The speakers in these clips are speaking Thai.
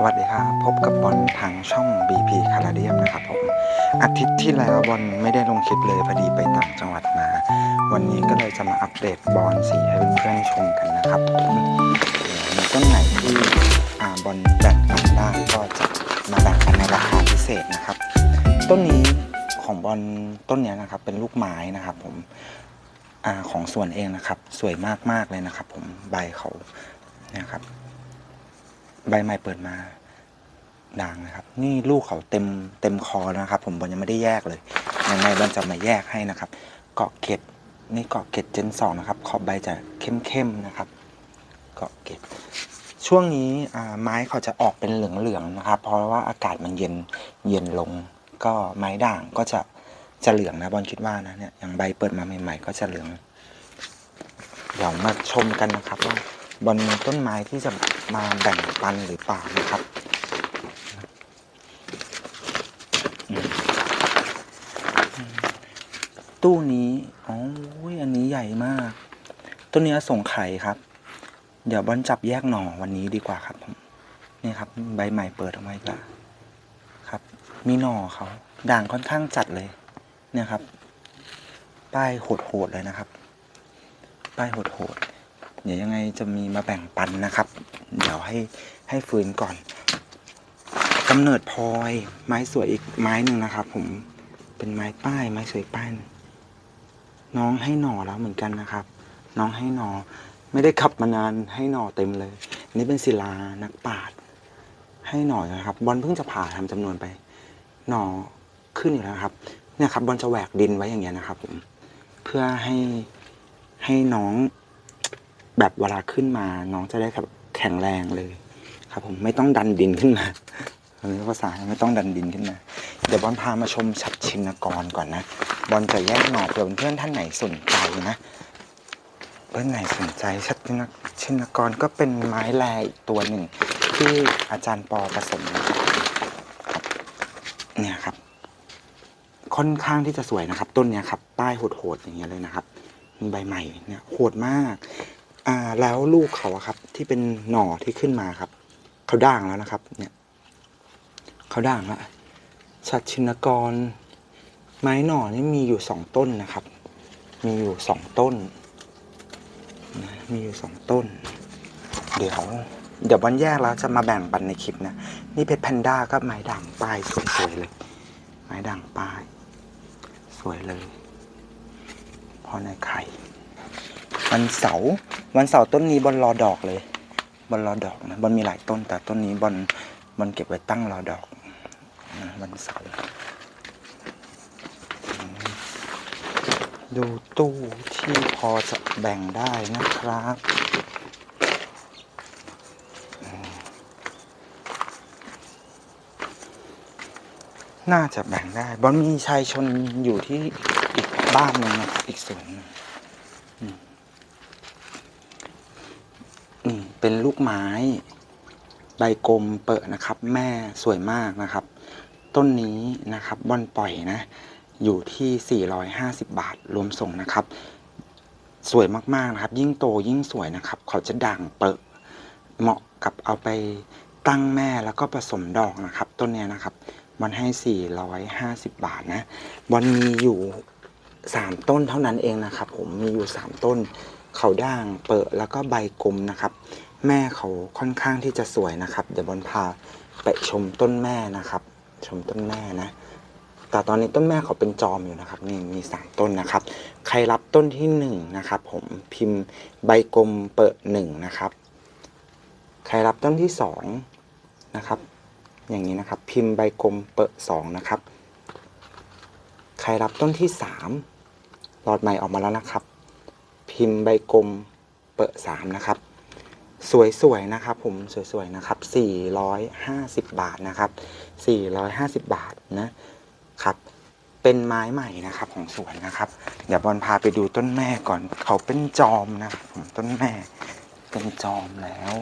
สวัสดีครับ พบกับบอลทางช่อง BP คาราเดียมนะครับผม อาทิตย์ที่แล้วบอลไม่ได้ลงคลิปเลยพอดีไปต่างจังหวัดมา วันนี้ก็เลยจะมาอัปเดตบอลสีให้เพื่อนๆชมกันนะครับมเดี๋ยวต้นไหนที่บอลแบ่งปันได้ก็จะมาแบ่งปันในราคาพิเศษนะครับ ต้นนี้ของบอลต้นนี้นะครับเป็นลูกไม้นะครับผมอของสวนเองนะครับ สวยมากๆเลยนะครับ ผมใบเขานี่ยครับ ใบใหม่เปิดมาด่างนะครับ นี่ลูกเขาเต็มเต็มคอแล้วนะครับ ผมบอลยังไม่ได้แยกเลยยังไงบอลจะมาแยกให้นะครับ เกาะเกตนี่เกาะเกตเจนสองนะครับ ขอบใบจะเข้มๆนะครับ เกาะเกตช่วงนี้อ่าไม้เขาจะออกเป็นเหลืองๆนะครับ เพราะว่าอากาศมันเย็นเย็นลง ก็ไม้ด่างก็จะจะเหลืองนะบอลคิดว่านะเนี่ยอย่างใบเปิดมาใหม่ ๆ ก็จะเหลือง เดี๋ยวมาชมกันนะครับว่า บอลมีต้นไม้ที่จะมาแบ่งปันหรือเปล่านะครับตู้นี้อ๋ออุ้ยอันนี้ใหญ่มากต้นนี้ส่งไข่ครับ เดี๋ยวบอลจับแยกหน่อวันนี้ดีกว่าครับผมนี่ครับ ใบใหม่เปิดออกมาอีกแล้วครับ มีหน่อเขาด่างค่อนข้างจัดเลย เนี่ยครับ ป้ายโหดๆเลยนะครับ ป้ายโหดๆ เดี๋ยวยังไงจะมีมาแบ่งปันนะครับ เดี๋ยวให้ให้ฟื้นก่อนกำเนิดพลอยไม้สวยอีกไม้หนึ่งนะครับ ผมเป็นไม้ป้ายไม้สวยป้ายน้องให้หน่อแล้วเหมือนกันนะครับ น้องให้หน่อไม่ได้ขับมานานให้หน่อเต็มเลยอันนี่เป็นศิลานักปราดให้หน่อนะครับ บอลเพิ่งจะผ่าทำจำนวนไป หน่อขึ้นอยู่แล้วครับ เนี่ยครับบอลจะแหวกดินไว้อย่างเงี้ยนะครับ ผมเพื่อให้ให้น้อง แบบเวลาขึ้นมาน้องจะได้แบบแข็งแรงเลย ครับ ผมไม่ต้องดันดินขึ้นมาอันนี้ภาษาไม่ต้องดันดินขึ้นมา เดี๋ยวบอลพามาชมฉัดชินกรก่อนนะบอลจะแยกหน่อเผื่อเพื่อนท่านไหนสนใจนะเพื่อนไหนสนใจชัดชินชินกรก็เป็นไม้แลอีกตัวหนึ่ง ที่อาจารย์ปอผสมเนี่ยครับ ค่อนข้างที่จะสวยนะครับ ต้นเนี้ยครับ ป้ายโหดๆอย่างเงี้ยเลยนะครับมีใบใหม่เนี่ยโหดมาก อ่าแล้วลูกเขาอะครับ ที่เป็นหน่อที่ขึ้นมาครับ เขาด่างแล้วนะครับ เนี่ย เขาด่างแล้วชัดชินกร ไม้หน่อนี่มีอยู่สองต้นนะครับ มีอยู่สองต้นนะมีอยู่สองต้น เดี๋ยว เดี๋ยววันแยกแล้วจะมาแบ่งปันในคลิปนะ นี่เพชรแพนด้าก็ไม้ด่างป้ายสวยๆเลย ไม้ด่างป้าย สวยเลย พอในไข่ วันเสาร์วันเสาร์ต้นนี้บอลรอดอกเลยบอลรอดอกนะบอลมีหลายต้นแต่ต้นนี้บอลบอลเก็บไว้ตั้งรอดอกนะวันเสาร์ดูตู้ที่พอจะแบ่งได้นะครับน่าจะแบ่งได้ บอลมีชายชนอยู่ที่อีกบ้านหนึ่งนะอีกส่วนนึง เป็นลูกไม้ ใบกลมเปิดนะครับ แม่สวยมากนะครับ ต้นนี้นะครับบอนปล่อยนะ อยู่ที่ 450 บาทรวมส่งนะครับ สวยมากๆนะครับ ยิ่งโตยิ่งสวยนะครับ เขาจะด่างเปิดเหมาะกับเอาไปตั้งแม่แล้วก็ผสมดอกนะครับ ต้นนี้นะครับมันให้ 450 บาทนะบอลมีอยู่3ต้นเท่านั้นเองนะครับ ผมมีอยู่3ต้น เขาด่างเปิดแล้วก็ใบกลมนะครับ แม่เขาค่อนข้างที่จะสวยนะครับ เดี๋ยวบอลพาไปชมต้นแม่นะครับ ชมต้นแม่นะ แต่ตอนนี้ต้นแม่เขาเป็นจอมอยู่นะครับนี่มีสามต้นนะครับ ใครรับต้นที่หนึ่งนะครับ ผมพิมพ์ใบกลมเปิดหนึ่งนะครับ ใครรับต้นที่สองนะครับ อย่างนี้นะครับ พิมพ์ใบกลมเปิดสองนะครับ ใครรับต้นที่สามหลอดใหม่ออกมาแล้วนะครับ พิมพ์ใบกลมเปิดสามนะครับ สวยๆนะครับผมสวยๆนะครับ450 บาทนะครับ450 บาทนะครับเป็นไม้ใหม่นะครับของสวนนะครับ เดี๋ยวบอลพาไปดูต้นแม่ก่อนเขาเป็นจอมนะครับผมต้นแม่เป็นจอมแล้ว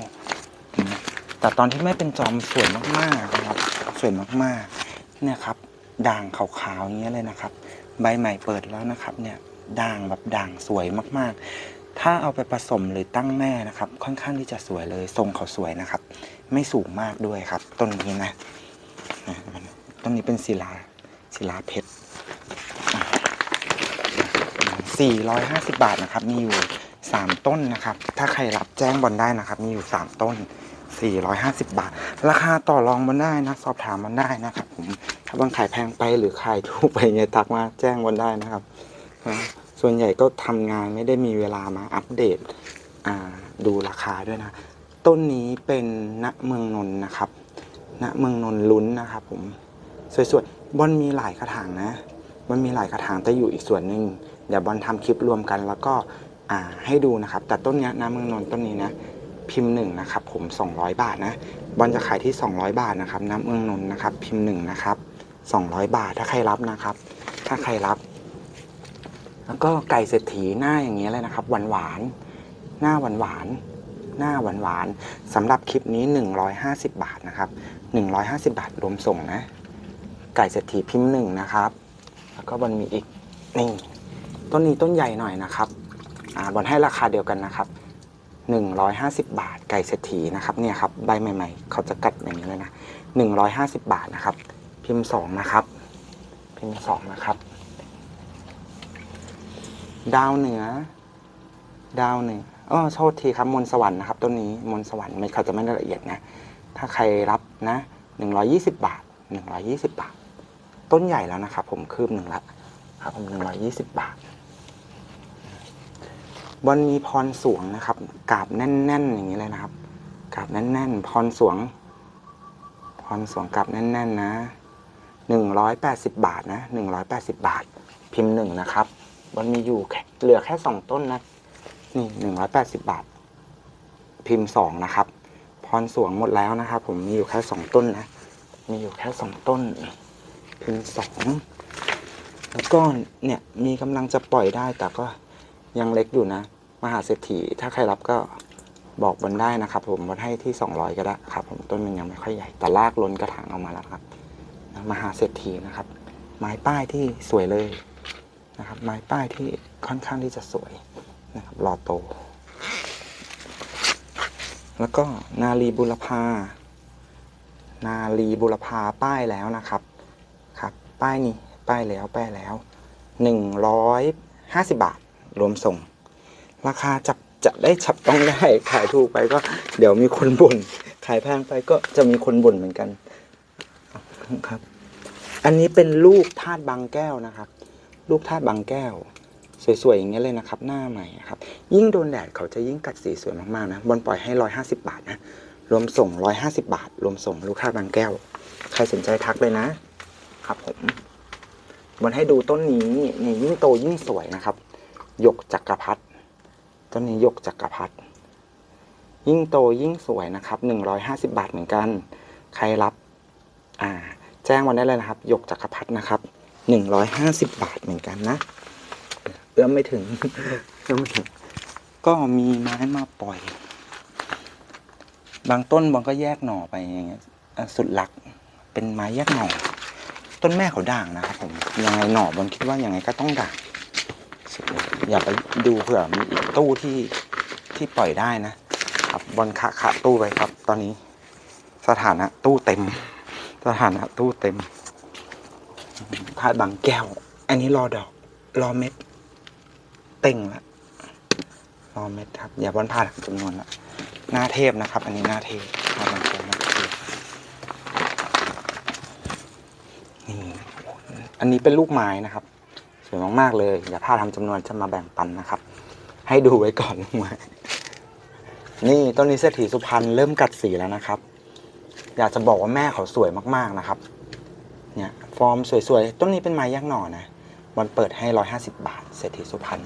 แต่ตอนที่ไม่เป็นจอมสวยมากๆนะครับสวยมากๆเนี่ยครับด่างขาวๆอย่างเงี้ยเลยนะครับ ใบใหม่เปิดแล้วนะครับเนี่ยด่างแบบด่างสวยมากๆ ถ้าเอาไปผสมหรือตั้งแม่นะครับ ค่อนข้างที่จะสวยเลย ทรงเขาสวยนะครับ ไม่สูงมากด้วยครับ ต้นนี้นะนะต้นนี้เป็นศิลาศิลาเพชร 450 บาทนะครับ มีอยู่ 3 ต้นนะครับ ถ้าใครรับแจ้งบอลได้นะครับ มีอยู่ 3 ต้น 450 บาท ราคาต่อรองบนได้นะ สอบถามบนได้นะครับผม ถ้าบางขายแพงไปหรือขายถูกไปเนี่ยทักมาแจ้งบนได้นะครับ ส่วนใหญ่ก็ทำงานไม่ได้มีเวลามาอัปเดตดูราคาด้วยนะ ต้นนี้เป็นณเมืองนนนะครับณเมืองนนลุ้นนะครับผมสวยๆบอลมีหลายกระถางนะบอลมีหลายกระถางแต่อยู่อีกส่วนหนึ่งเดี๋ยวบอลทำคลิปรวมกันแล้วก็ให้ดูนะครับ แต่ต้นนี้ยนะเมืองนนต้นนี้นะพิมพ์หนึ่งนะครับผม 200 บาทนะบอลจะขายที่ 200 บาทนะครับน้ำเมืองนนนะครับ พิมพ์หนึ่งนะครับ 200 บาทถ้าใครรับนะครับ ถ้าใครรับ แล้วก็ไก่เศรษฐีหน้าอย่างเงี้ยเลยนะครับ หวานหวานหน้าหวานหวานหน้าหวานหวานสำหรับคลิปนี้ 150 บาทนะครับ 150 บาทรวมส่งนะ ไก่เศรษฐีพิมพ์หนึ่งนะครับ แล้วก็บอลมีอีกนี่ต้นนี้ต้นใหญ่หน่อยนะครับอ่าบอลให้ราคาเดียวกันนะครับ150 บาทไก่เศรษฐีนะครับเนี่ยครับใบใหม่ ๆ เขาจะกัดอย่างนี้เลยนะ150 บาทนะครับ พิมพ์สองนะครับ พิมพ์สองนะครับ ดาวเหนือ ดาวเหนืออ๋อโทษทีครับมนต์สวรรค์นะครับต้นนี้มนต์สวรรค์ไม่เขาจะไม่ละเอียดนะ ถ้าใครรับนะ120บาท120บาท ต้นใหญ่แล้วนะครับ ผมคืบหนึ่งละครับผม120บาทบอลมีพรสวงนะครับกาบแน่น ๆ อย่างนี้เลยนะครับกาบแน่น ๆ พรสวง พรสวงกาบแน่น ๆ นะ180บาทนะ180บาท พิมพ์หนึ่งนะครับ บอลมีอยู่เหลือแค่สองต้นนะนี่180บบาท พิมพ์สองนะครับ พรสวงหมดแล้วนะครับ ผมมีอยู่แค่สองต้นนะ มีอยู่แค่สองต้น พิมพ์สองแล้วก็เนี่ยมีกำลังจะปล่อยได้แต่ก็ยังเล็กอยู่นะ มหาเศรษฐีถ้าใครรับก็บอกบนได้นะครับ ผมบนให้ที่200ก็ได้ครับ ผมต้นมันยังไม่ค่อยใหญ่แต่ลากล้นกระถางออกมาแล้วครับ มหาเศรษฐีนะครับ ไม้ป้ายที่สวยเลย นะครับไม้ป้ายที่ค่อนข้างที่จะสวยนะครับรอโต แล้วก็นาลีบุรพา นาลีบุรพาป้ายแล้วนะครับครับ ป้ายนี้ป้ายแล้วป้ายแล้วหนึ่งร้อยห้าสิบบาทรวมส่ง ราคาจับจะได้จับต้องได้ขายถูกไปก็เดี๋ยวมีคนบ่นขายแพงไปก็จะมีคนบ่นเหมือนกันครับ อันนี้เป็นลูกธาตุบางแก้วนะครับ ลูกธาตุบางแก้ว สวยๆ อย่างเงี้ยเลยนะครับ หน้าใหม่ครับ ยิ่งโดนแดดเขาจะยิ่งกัดสีสวยมากๆนะบอลปล่อยให้ร้อยห้าสิบาทนะ รวมส่งร้อยห้าสิบาท รวมส่งลูกธาตุบางแก้ว ใครสนใจทักเลยนะ ครับผมบนให้ดูต้นนี้นี่ยิ่งโตยิ่งสวยนะครับหยกจักรพรรดิต้นนี้หยกจักรพรรดิยิ่งโตยิ่งสวยนะครับหนึ่งร้อยห้าสิบาทเหมือนกัน ใครรับ อ่า แจ้งวันได้เลยนะครับ หยกจักรพรรดินะครับ หนึ่งร้อยห้าสิบบาทเหมือนกันนะเอื้อมไม่ถึงเอื้อมไม่ถึง ก็มีไม้มาปล่อย บางต้นบางก็แยกหน่อไปอย่างเงี้ยสุดหลักเป็นไม้แยกหน่อ ต้นแม่เขาด่างนะครับผมยังไงหน่อบนคิดว่ายังไงก็ต้องด่างอย่าไปดูเผื่อมีอีกตู้ที่ที่ปล่อยได้นะครับบนคะคะตู้ไปครับ ตอนนี้ สถานะตู้เต็ม สถานะตู้เต็ม พาดบางแก้ว อันนี้รอดอก รอเม็ด เต่งละรอเม็ดครับ อย่าบนพลาดจำนวนละหน้าเทพนะครับ อันนี้หน้าเทพพาดบางแก้วหน้าเทพนี่อันนี้เป็นลูกไม้นะครับสวยมากๆเลย อย่าพลาดทำจำนวนจะมาแบ่งปันนะครับ ให้ดูไว้ก่อนลูกไม้นี่ต้นนี้เศรษฐีสุพรรณเริ่มกัดสีแล้วนะครับ อยากจะบอกว่าแม่เขาสวยมากๆนะครับ เนี่ย ฟอร์มสวยๆ ต้นนี้เป็นไม้ยักษ์หน่อนะวันเปิดให้ร้อยห้าสิบบาท เศรษฐีสุพรรณ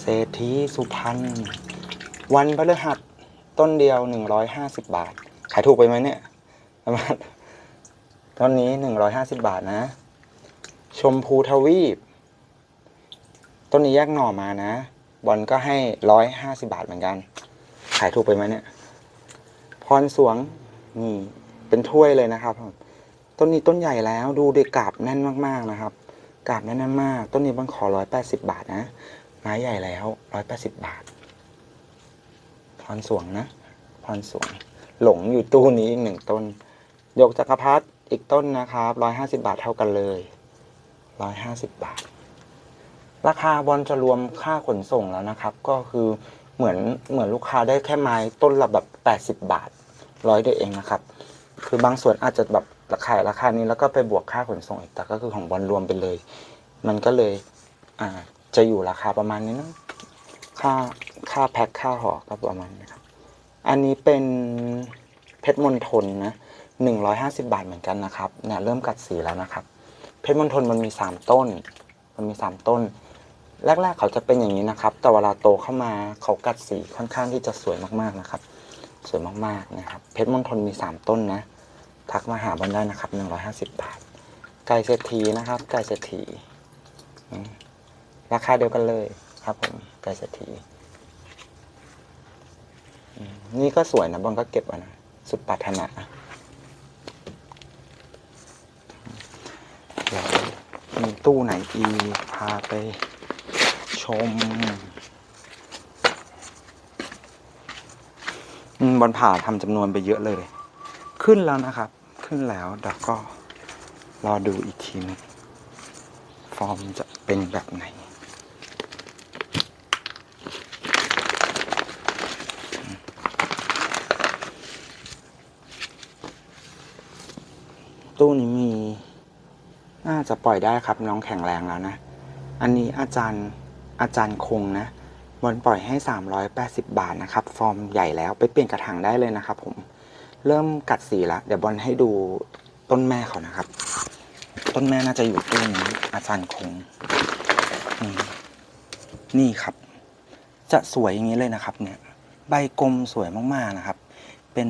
เศรษฐีสุพรรณ วันพฤหัสต้นเดียวหนึ่งร้อยห้าสิบบาท ขายถูกไปไหมเนี่ยประมาณต้นนี้หนึ่งร้อยห้าสิบาทนะ ชมพูทวีป ต้นนี้แยกหน่อมานะ บอลก็ให้ร้อยห้าสิบาทเหมือนกัน ขายถูกไปไหมเนี่ย พรสวง นี่ เป็นถ้วยเลยนะครับ ต้นนี้ต้นใหญ่แล้วดูเด็กกาบแน่นมากๆนะครับ กาบแน่นมาก ต้นนี้บอลขอร้อยแปดสิบาทนะ ไม้ใหญ่แล้วร้อยแปดสิบาท พรสวงนะพรสวง หลงอยู่ตู้นี้อีกหนึ่งต้น ยกจักรพรรดิอีกต้นนะครับร้อยห้าสิบาทเท่ากันเลยร้อยห้าสิบบาท ราคาบอลจะรวมค่าขนส่งแล้วนะครับ ก็คือเหมือนเหมือนลูกค้าได้แค่ไม้ต้นละแบบแปดสิบบาทร้อยเดียวเองนะครับ คือบางส่วนอาจจะแบบ ราคาราคานี้แล้วก็ไปบวกค่าขนส่งอีกแต่ก็คือของบอลรวมไปเลย มันก็เลยอ่าจะอยู่ราคาประมาณนี้นะค่าค่าแพ็คค่าห่อก็ประมาณนี้ครับ อันนี้เป็นเพชรมณฑลนะหนึ่งร้อยห้าสิบาทเหมือนกันนะครับเนี่ยเริ่มกัดสีแล้วนะครับ เพชรมณฑลมันมีสามต้น มันมีสามต้น แรกๆเขาจะเป็นอย่างนี้นะครับ แต่เวลาโตเข้ามาเขากัดสีค่อนข้างที่จะสวยมากๆนะครับ สวยมากๆนะครับ เพชรมณฑลมีสามต้นนะ ทักมาหาบอลได้นะครับหนึ่งร้อยห้าสิบบาท ไก่เศรษฐีนะครับ ไก่เศรษฐีราคาเดียวกันเลยครับผม ไก่เศรษฐีนี่ก็สวยนะบอลก็เก็บไว้นะ สุดปรารถนาเดี๋ยวมีตู้ไหนอีพาไปชมอืมบอลผ่าทำจำนวนไปเยอะเลย ขึ้นแล้วนะครับ ขึ้นแล้วเดี๋ยวก็รอดูอีกทีนึงฟอร์มจะเป็นแบบไหนตู้นี้มี น่าจะปล่อยได้ครับน้องแข็งแรงแล้วนะ อันนี้อาจารย์อาจารย์คงนะบอลปล่อยให้ 380 บาทนะครับ ฟอร์มใหญ่แล้วไปเปลี่ยนกระถางได้เลยนะครับผม เริ่มกัดสีแล้วเดี๋ยวบอลให้ดูต้นแม่เขานะครับ ต้นแม่น่าจะอยู่ตู้นี้อาจารย์คงนี่ครับ จะสวยอย่างนี้เลยนะครับ เนี่ย ใบกลมสวยมากๆนะครับ เป็น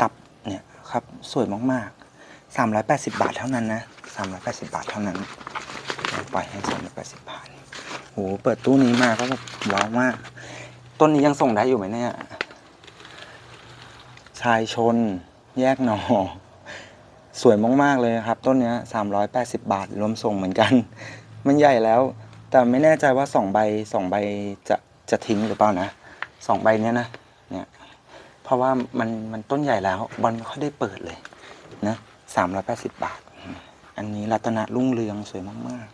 ตับเนี่ยครับสวยมากๆสามร้อยแปดสิบาทเท่านั้นนะสามร้อยแปดสิบาทเท่านั้นปล่อยให้สามร้อยแปดสิบาทโหเปิดตู้นี้มาก็แบบว้าวมาก ต้นนี้ยังส่งได้อยู่ไหมเนี่ย ชายชน แยกหนอสวยมาก ๆ เลยครับ ต้นนี้สามร้อยแปดสิบาทรวมส่งเหมือนกัน มันใหญ่แล้ว แต่ไม่แน่ใจว่าสองใบสองใบจะจะทิ้งหรือเปล่านะสองใบเนี้ยนะเนี่ยเพราะว่ามันมันต้นใหญ่แล้วบอลไม่ค่อยได้เปิดเลยนะสามร้อยแปดสิบบาท อันนี้รัตนรุ่งเรืองสวยมาก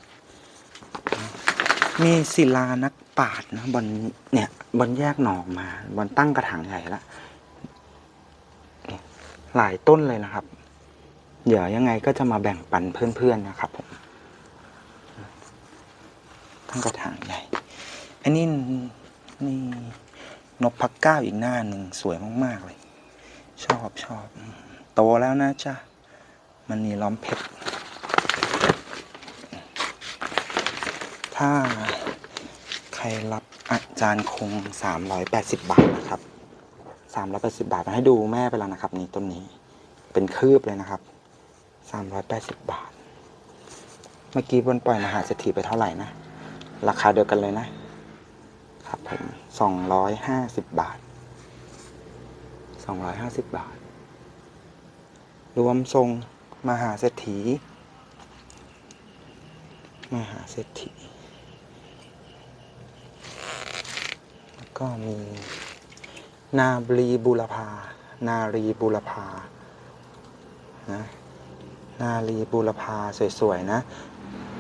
ๆ มีศิลานักปาดนะบอลเนี่ยบอลแยกหนอกมาบอลตั้งกระถางใหญ่ละ หลายต้นเลยนะครับ เดี๋ยวยังไงก็จะมาแบ่งปันเพื่อนๆนะครับผมตั้งกระถางใหญ่ อันนี้นี่นกพักเก้าอีกหน้าหนึ่งสวยมากๆเลย ชอบชอบโตแล้วนะจ๊ะมันมีล้อมเพชร ถ้าใครรับอาจารย์คง 380 บาทนะครับ 380 บาทมาให้ดูแม่ไปแล้วนะครับ นี่ต้นนี้เป็นคืบเลยนะครับ 380 บาท เมื่อกี้บนปล่อยมหาเศรษฐีไปเท่าไหร่นะ ราคาเดียวกันเลยนะ ครับผม250 บาท 250 บาท รวมทรงมหาเศรษฐี มหาเศรษฐี แล้วก็มี นาบรีบุรพา นารีบุรพานะนารีบุรพาสวยๆนะ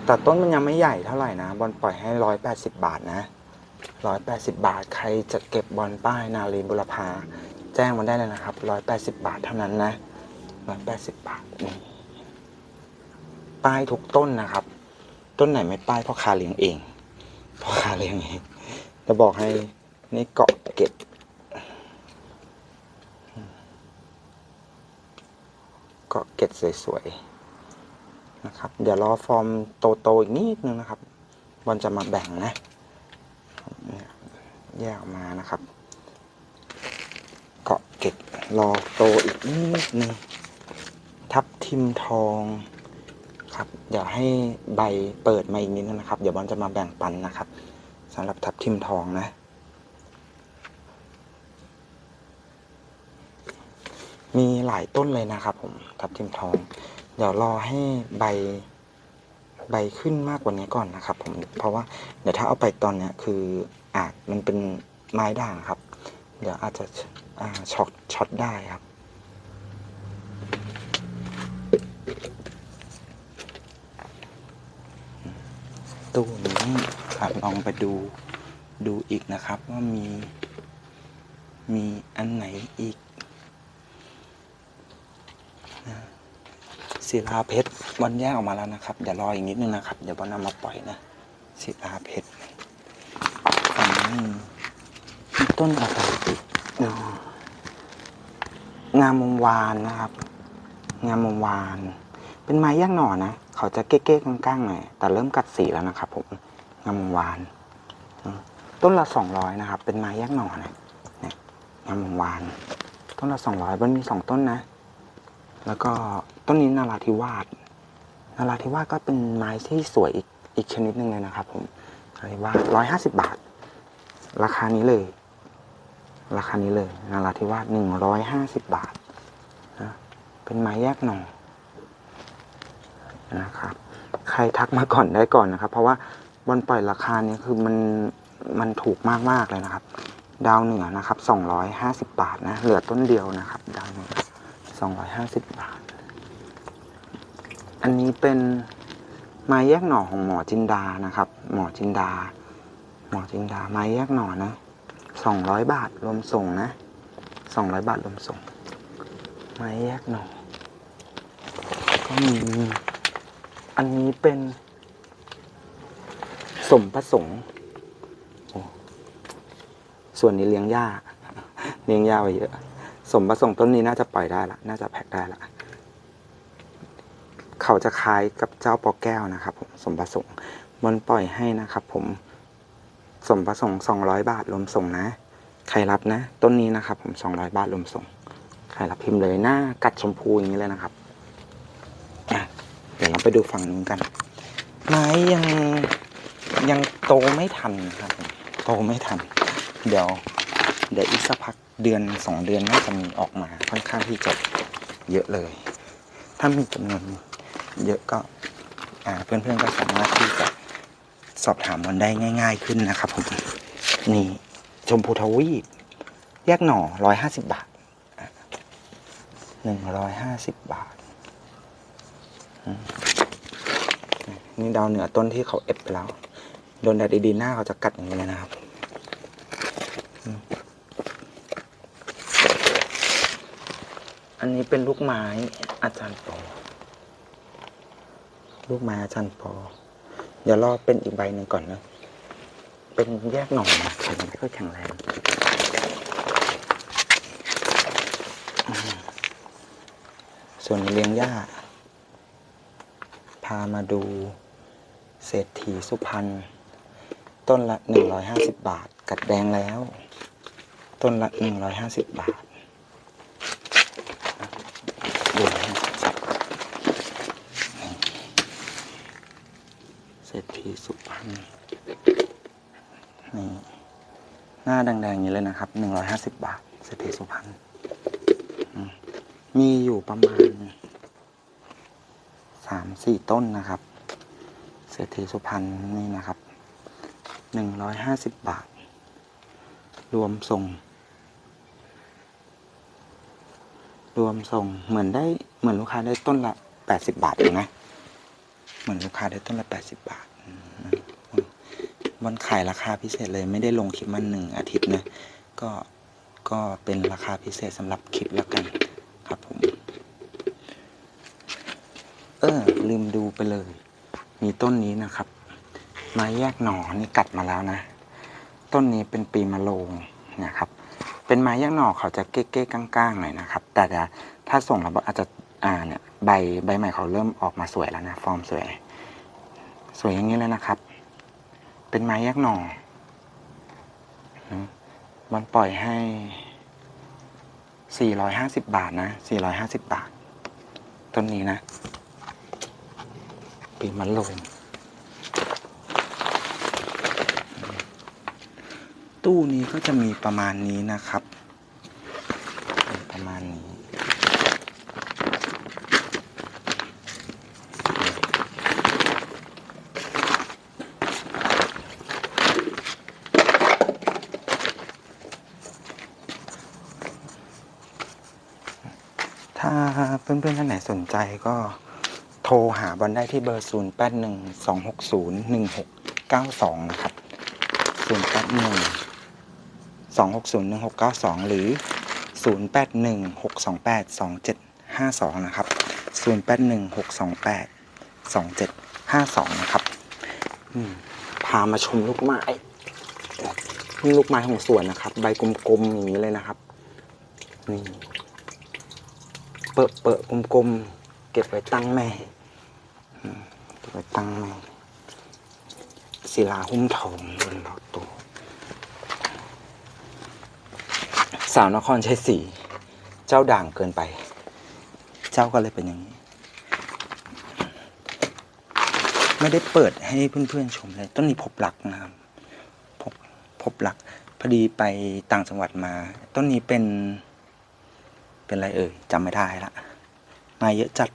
แต่ต้นมันยังไม่ใหญ่เท่าไหร่นะ บอลปล่อยให้ร้อยแปดสิบบาทนะร้อยแปดสิบบาท ใครจะเก็บบอลป้ายนารีบุรพา แจ้งมาได้เลยนะครับร้อยแปดสิบบาทเท่านั้นนะร้อยแปดสิบบาทนี่ป้ายทุกต้นนะครับ ต้นไหนไม่ป้ายพ่อค้าเลี้ยงเองพ่อค้าเลี้ยงเองจะบอกให้นี่เกาะเก็บเกาะเก็บสวยๆนะครับ เดี๋ยวรอฟอร์มโตๆอีกนิดนึงนะครับบอลจะมาแบ่งนะ แยกออกมานะครับ เกาะเก็บรอโตอีกนิดนึงทับทิมทองครับ เดี๋ยวให้ใบเปิดมาอีกนิดนึงนะครับ เดี๋ยวบอลจะมาแบ่งปันนะครับสำหรับทับทิมทองนะ มีหลายต้นเลยนะครับผมทับทิมทอง เดี๋ยวรอให้ใบใบขึ้นมากกว่านี้ก่อนนะครับ ผมเพราะว่าเดี๋ยวถ้าเอาไปตอนเนี้ยคืออาจมันเป็นไม้ด่างครับ เดี๋ยวอาจจะอ่าช็อตช็อตได้ครับตู้นี้ครับลองไปดูดูอีกนะครับ ว่ามีมีอันไหนอีก ศิลาเพชรบอลแยกออกมาแล้วนะครับ เดี๋ยวรออีกนิดนึงนะครับ เดี๋ยวบอลนำมาปล่อยนะศิลาเพชรนี้มีต้นอะไรอีกอ๋องามวงวานนะครับ งามวงวาน เป็นไม้แยกหน่อนะ เขาจะเก๊ๆก้างๆหน่อย แต่เริ่มกัดสีแล้วนะครับผม งามวงวาน ต้นละสองร้อยนะครับ เป็นไม้แยกหน่อนะเนี่ยงามวงวาน ต้นละสองร้อยมันมีสองต้นนะ แล้วก็ต้นนี้นาราธิวาสนาราธิวาสก็เป็นไม้ที่สวยอีกอีกชนิดหนึ่งเลยนะครับผมนาราธิวาสร้อยห้าสิบบาท ราคานี้เลย ราคานี้เลยนาราธิวาสหนึ่งร้อยห้าสิบบาทนะเป็นไม้แยกหน่อนะครับ ใครทักมาก่อนได้ก่อนนะครับ เพราะว่าบอลปล่อยราคานี้คือมันมันถูกมากๆเลยนะครับ ดาวเหนือนะครับสองร้อยห้าสิบบาทนะ เหลือต้นเดียวนะครับ ดาวเหนือ สองร้อยห้าสิบาท อันนี้เป็นไม้แยกหน่อของหมอจินดานะครับ หมอจินดา หมอจินดาไม้แยกหน่อนะสองร้อยบาทรวมส่งนะสองร้อยบาทรวมส่ง ไม้แยกหน่อ ก็มี อันนี้เป็น สมประสงค์ส่วนนี้เลี้ยงหญ้า เลี้ยงหญ้าไว้เยอะ สมประสงค์ต้นนี้น่าจะปล่อยได้ละ น่าจะแพ็คได้ละ เขาจะคล้ายกับเจ้าปอแก้วนะครับผมสมประสงค์มันปล่อยให้นะครับผมสมประสงค์สองร้อยบาทรวมส่งนะ ใครรับนะ ต้นนี้นะครับผมสองร้อยบาทรวมส่ง ใครรับพิมพ์เลยหน้ากัดชมพูอย่างนี้เลยนะครับอะเดี๋ยวเราไปดูฝั่งนู้นกัน ไม้ยังยังโตไม่ทันนะครับ โตไม่ทัน เดี๋ยว เดี๋ยวอีกสักพักเดือนสองเดือนน่าจะมีออกมาค่อนข้างที่จะเยอะเลย ถ้ามีจำนวนเยอะก็เพื่อนๆก็สามารถที่จะสอบถามมันได้ง่าย ๆขึ้นนะครับผมนี่ชมพูทวีปแยกหน่อร้อยห้าสิบบาทหนึ่งร้อยห้าสิบบาท นี่ดาวเหนือต้นที่เขาเอฟไปแล้ว โดนแดดดีๆหน้าเขาจะกัดอย่างนี้ยนะครับ อันนี้เป็นลูกไม้อาจารย์ปอ ลูกไม้อาจารย์ปอ เดี๋ยวรอเป็นอีกใบหนึ่งก่อนนะ เป็นแยกหน่อนะแข็งไม่ค่อยแข็งแรงส่วนเลี้ยงหญ้า พามาดูเศรษฐีสุพรรณต้นละหนึ่งร้อยห้าสิบบาท กัดแดงแล้ว ต้นละหนึ่งร้อยห้าสิบบาทดูให้ชัดนี่เศ รษฐีสุพรรณนี่หน้าแดงๆอย่างนี้เลยนะครับหนึ่งร้อยห้าสิบบาทเศรษฐีสุพรรณมมีอยู่ประมาณสามสี่ต้นนะครับ เศรษฐีสุพรรณนี่นะครับหนึ่งร้อยห้าสิบบาท รวมส่ง รวมส่งเหมือนได้เหมือนลูกค้าได้ต้นละแปดสิบบาทเองนะ เหมือนลูกค้าได้ต้นละแปดสิบบาทอืมมันขายราคาพิเศษเลยไม่ได้ลงคลิปมันหนึ่งอาทิตย์นะ ก็ก็เป็นราคาพิเศษสำหรับคลิปแล้วกันครับผม เออ ลืมดูไปเลย มีต้นนี้นะครับ ไม้แยกหน่อนี่กัดมาแล้วนะ ต้นนี้เป็นปีมะโรงนะครับ เป็นไม้แยกหน่อเขาจะเก๊ๆก้างๆหน่อยนะครับ แต่ถ้าส่งแล้วอาจจะอ่าเนี่ย ใบใบใหม่เขาเริ่มออกมาสวยแล้วนะฟอร์มสวย สวยอย่างนี้เลยนะครับ เป็นไม้แยกหน่อมันปล่อยให้ 450 บาทนะ 450 บาท ต้นนี้นะ ปีมะโรงตู้นี้ก็จะมีประมาณนี้นะครับมีประมาณนี้ ถ้า เพื่อนๆท่านไหนสนใจก็โทรหาบอลได้ที่เบอร์ 0 8 1 2 6 0 1 6 9 2 นะครับ 0 8 1 2 6 0 1 6 9 2 หรือ 0 8 1 6 2 8 2 7 5 2 นะครับ 0 8 1 6 2 8 2 7 5 2 นะครับพามาชมลูกไม้ลูกไม้ของสวนนะครับ ใบกลมๆอย่างนี้เลยนะครับนี่ เปอะเปอะกลมๆเก็บไว้ตั้งแม่เก็บไว้ตั้งแม่ศิลาหุ้มทองบนเราตัวสาวนครชัยศรีเจ้าด่างเกินไป เจ้าก็เลยเป็นอย่างนี้ ไม่ได้เปิดให้เพื่อนๆชมเลย ต้นนี้พบหลักนะครับพบพบหลักพอดีไปต่างจังหวัดมา ต้นนี้เป็น เป็นอะไรเอ่ยจำไม่ได้ละมายเยอะจัด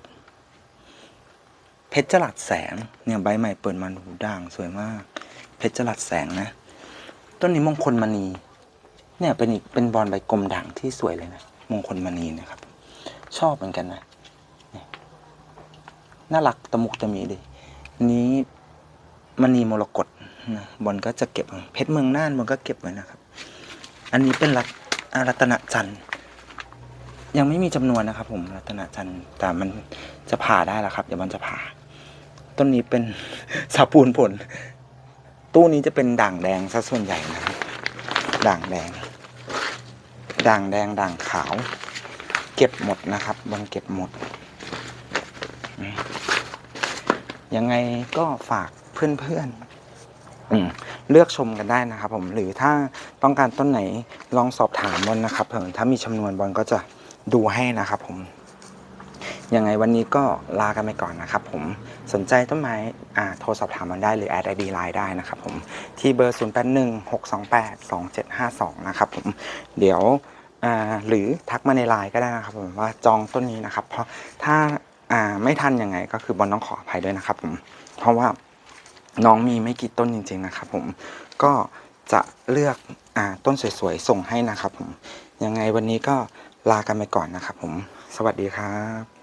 เพชรจลัดแสงเนี่ยใบใหม่เปิดมาหูด่างสวยมาก เพชรจลัดแสงนะ ต้นนี้มงคลมณีเนี่ยเป็นอีกเป็นบอลใบกลมด่างที่สวยเลยนะมงคลมณีนะครับ ชอบเหมือนกันนะน่ารักตะมุกตะมีดีนี้มณีมรกตนะบอลก็จะเก็บเพชรเมืองน่านบอลก็เก็บไว้นะครับ อันนี้เป็นรัตอารัตนจันทร์ ยังไม่มีจำนวนนะครับ ผมรัตนจันทร์แต่มันจะผ่าได้แล้วครับ เดี๋ยวมันจะผ่า ต้นนี้เป็น สาปูนผล ตู้นี้จะเป็นด่างแดงซะส่วนใหญ่นะครับ ด่างแดง ด่างแดงด่างขาว เก็บหมดนะครับบอลเก็บหมด ยังไงก็ฝากเพื่อนๆอืมเลือกชมกันได้นะครับผมหรือถ้าต้องการต้นไหนลองสอบถามบอลนะครับเผื่อถ้ามีจำนวนบอลก็จะ ดูให้นะครับผมยังไงวันนี้ก็ลากันไปก่อนนะครับผมสนใจต้นไม้อ่าโทรสอบถามมันได้หรือแอดไอดีไลน์ได้นะครับผมที่เบอร์ 0 8 1 6 2 8 2 7 5 2 นะครับผมเดี๋ยวอ่าหรือทักมาในไลน์ก็ได้นะครับผมว่าจองต้นนี้นะครับ เพราะถ้าอ่าไม่ทันยังไงก็คือบอลต้องขออภัยด้วยนะครับผมเพราะว่าน้องมีไม่กี่ต้นจริง ๆนะครับผมก็จะเลือกอ่าต้นสวยๆส่งให้นะครับผมยังไงวันนี้ก็ ลากันไปก่อนนะครับผม สวัสดีครับ